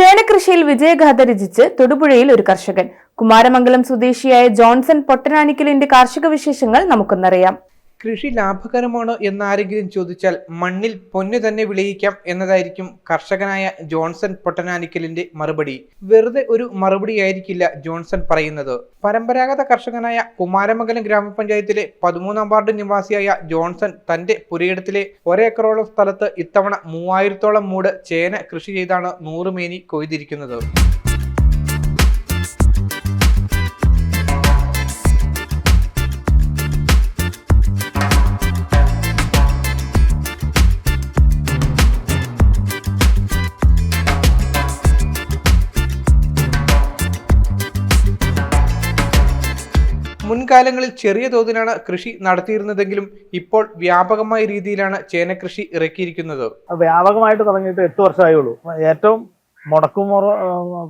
ചേനകൃഷിയിൽ വിജയഗാഥ രചിച്ച് തൊടുപുഴയിൽ ഒരു കർഷകൻ. കുമാരമംഗലം സ്വദേശിയായ ജോൺസൺ പൊട്ടനാനിക്കലിന്റെ കാർഷിക വിശേഷങ്ങൾ നമുക്കൊന്നറിയാം. കൃഷി ലാഭകരമാണോ എന്നാരെങ്കിലും ചോദിച്ചാൽ മണ്ണിൽ പൊന്നു തന്നെ വിളയിക്കാം എന്നതായിരിക്കും കർഷകനായ ജോൺസൺ പൊട്ടനാനിക്കലിന്റെ മറുപടി. വെറുതെ ഒരു മറുപടി ആയിരിക്കില്ല ജോൺസൺ പറയുന്നത്. പരമ്പരാഗത കർഷകനായ കുമാരമംഗലം ഗ്രാമപഞ്ചായത്തിലെ പതിമൂന്നാം വാർഡ് നിവാസിയായ ജോൺസൺ തന്റെ പുരയിടത്തിലെ ഒരേക്കറോളം സ്ഥലത്ത് ഇത്തവണ മൂവായിരത്തോളം മൂട് ചേന കൃഷി ചെയ്താണ് നൂറുമേനി കൊയ്തിരിക്കുന്നത്. മുൻകാലങ്ങളിൽ ചെറിയ തോതിലാണ് കൃഷി നടത്തിയിരുന്നതെങ്കിലും ഇപ്പോൾ വ്യാപകമായ രീതിയിലാണ് ചേനകൃഷി ഇറക്കിയിരിക്കുന്നത്. വ്യാപകമായിട്ട് തുടങ്ങിയിട്ട് എട്ട് വർഷമായുള്ളൂ. ഏറ്റവും മുടക്കും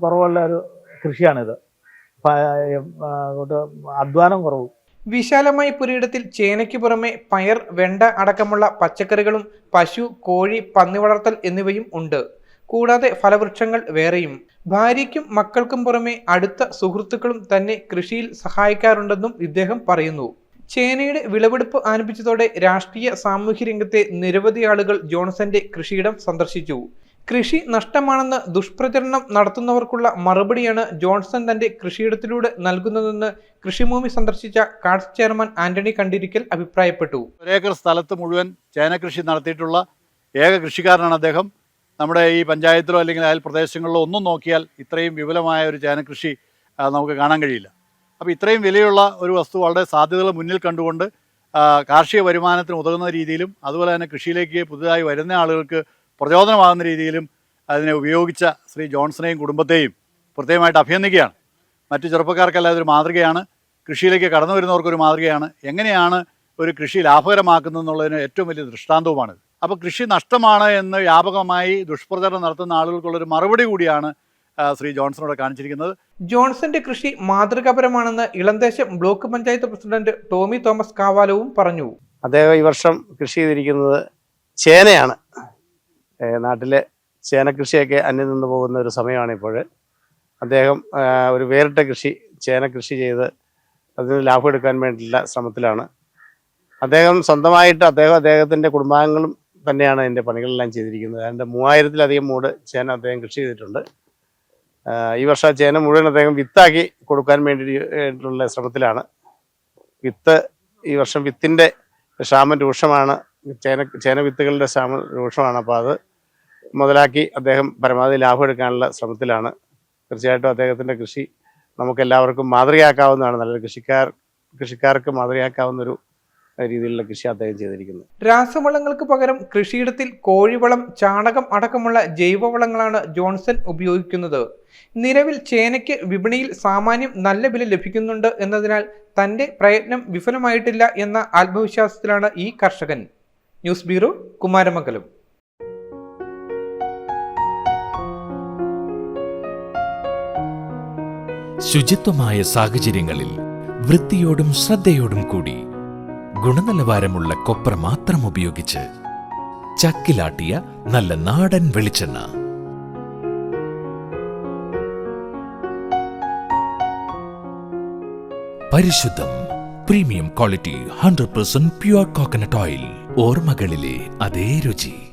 കുറവുള്ള ഒരു കൃഷിയാണിത്. അധ്വാനം കുറവ്. വിശാലമായ പുരയിടത്തിൽ ചേനയ്ക്ക് പുറമെ പയർ വെണ്ട അടക്കമുള്ള പച്ചക്കറികളും പശു കോഴി പന്നി വളർത്തൽ എന്നിവയും ഉണ്ട്. കൂടാതെ ഫലവൃക്ഷങ്ങൾ വേറെയും. ഭാര്യയ്ക്കും മക്കൾക്കും പുറമെ അടുത്ത സുഹൃത്തുക്കളും തന്നെ കൃഷിയിൽ സഹായിക്കാറുണ്ടെന്നും ഇദ്ദേഹം പറയുന്നു. ചേനയുടെ വിളവെടുപ്പ് ആരംഭിച്ചതോടെ രാഷ്ട്രീയ സാമൂഹ്യ രംഗത്തെ നിരവധി ആളുകൾ ജോൺസന്റെ കൃഷിയിടം സന്ദർശിച്ചു. കൃഷി നഷ്ടമാണെന്ന് ദുഷ്പ്രചരണം നടത്തുന്നവർക്കുള്ള മറുപടിയാണ് ജോൺസൺ തന്റെ കൃഷിയിടത്തിലൂടെ നൽകുന്നതെന്ന് കൃഷിഭൂമി സന്ദർശിച്ച കാർഡ്സ് ചെയർമാൻ ആന്റണി കണ്ടിരിക്കൽ അഭിപ്രായപ്പെട്ടു. ഒരേക്കർ സ്ഥലത്ത് മുഴുവൻ ചേന കൃഷി നടത്തിയിട്ടുള്ള ഏക കൃഷിക്കാരനാണ് അദ്ദേഹം. നമ്മുടെ ഈ പഞ്ചായത്തിലോ അല്ലെങ്കിൽ അയൽ പ്രദേശങ്ങളിലോ ഒന്നും നോക്കിയാൽ ഇത്രയും വിപുലമായ ഒരു ചേന കൃഷി നമുക്ക് കാണാൻ കഴിയില്ല. അപ്പോൾ ഇത്രയും വിലയുള്ള ഒരു വസ്തു വളരെ സാധ്യതകൾ മുന്നിൽ കണ്ടുകൊണ്ട് കാർഷിക വരുമാനത്തിന് ഉതകുന്ന രീതിയിലും അതുപോലെ തന്നെ കൃഷിയിലേക്ക് പുതുതായി വരുന്ന ആളുകൾക്ക് പ്രചോദനമാകുന്ന രീതിയിലും അതിനെ ഉപയോഗിച്ച ശ്രീ ജോൺസണെയും കുടുംബത്തെയും പ്രത്യേകമായിട്ട് അഭിനന്ദിക്കുകയാണ്. മറ്റ് ചെറുപ്പക്കാർക്കെല്ലാം ഇതൊരു മാതൃകയാണ്. കൃഷിയിലേക്ക് കടന്നു വരുന്നവർക്കൊരു മാതൃകയാണ്. എങ്ങനെയാണ് ഒരു കൃഷി ലാഭകരമാക്കുന്നതെന്നുള്ളതിന് ഏറ്റവും വലിയ ദൃഷ്ടാന്തവുമാണ് അപ്പോൾ കൃഷി നഷ്ടമാണ് എന്ന് വ്യാപകമായി ദുഷ്പ്രചരണം നടത്തുന്ന ആളുകൾക്കുള്ള ഒരു മറുപടി കൂടിയാണ് ശ്രീ ജോൺസണോട് കാണിച്ചിരിക്കുന്നത്. ജോൺസന്റെ കൃഷി മാതൃകാപരമാണെന്ന് Elamdesam block panchayat president Tomy Thomas കാവാലവും പറഞ്ഞു. അദ്ദേഹം ഈ വർഷം കൃഷി ചെയ്തിരിക്കുന്നത് ചേനയാണ്. നാട്ടിലെ ചേന കൃഷിയൊക്കെ അന്യം നിന്ന് പോകുന്ന ഒരു സമയമാണ് ഇപ്പോൾ. അദ്ദേഹം ഒരു വേറിട്ട കൃഷി ചേന കൃഷി ചെയ്ത് അതിന് ലാഭം എടുക്കാൻ വേണ്ടിയുള്ള ശ്രമത്തിലാണ്. അദ്ദേഹം സ്വന്തമായിട്ട് അദ്ദേഹം അദ്ദേഹത്തിന്റെ കുടുംബാംഗങ്ങളും തന്നെയാണ് എന്റെ പണികളെല്ലാം ചെയ്തിരിക്കുന്നത്. അതിന്റെ മൂവായിരത്തിലധികം മൂട് ചേന അദ്ദേഹം കൃഷി ചെയ്തിട്ടുണ്ട്. ഈ വർഷം ചേന മുഴുവൻ അദ്ദേഹം വിത്താക്കി കൊടുക്കാൻ വേണ്ടിയിട്ടുള്ള ശ്രമത്തിലാണ്. വിത്ത് ഈ വർഷം വിത്തിന്റെ ക്ഷാമം രൂക്ഷമാണ്. ചേന ചേന വിത്തുകളുടെ ക്ഷാമം രൂക്ഷമാണ്. അപ്പോൾ അത് മുതലാക്കി അദ്ദേഹം പരമാവധി ലാഭം എടുക്കാനുള്ള ശ്രമത്തിലാണ്. തീർച്ചയായിട്ടും അദ്ദേഹത്തിന്റെ കൃഷി നമുക്കെല്ലാവർക്കും മാതൃകയാക്കാവുന്നതാണ്. നല്ലൊരു കൃഷിക്കാർ കൃഷിക്കാർക്ക് മാതൃകയാക്കാവുന്ന ഒരു രീതിയിലുള്ള കൃഷി അദ്ദേഹം ചെയ്തിരിക്കുന്നത് രാസവളങ്ങൾക്ക് പകരം കൃഷിയിടത്തിൽ കോഴിവളം ചാണകം അടക്കമുള്ള ജൈവവളങ്ങളാണ് ജോൺസൺ ഉപയോഗിക്കുന്നത്. നിലവിൽ ചേനയ്ക്ക് വിപണിയിൽ സാമാന്യം നല്ല വില ലഭിക്കുന്നുണ്ട് എന്നതിനാൽ തന്റെ പ്രയത്നം വിഫലമായിട്ടില്ല എന്ന ആത്മവിശ്വാസത്തിലാണ് ഈ കർഷകൻ. News bureau Kumaramangalam. ശുചിത്വമായ സാഹചര്യങ്ങളിൽ വൃത്തിയോടും ശ്രദ്ധയോടും കൂടി ഗുണനിലവാരമുള്ള കൊപ്ര മാത്രം ഉപയോഗിച്ച് ചക്കിലാട്ടിയ നല്ല നാടൻ വെളിച്ചെണ്ണ. പരിശുദ്ധം premium quality hundred percent pure coconut oil ഓർമ്മകളിലെ അതേ രുചി.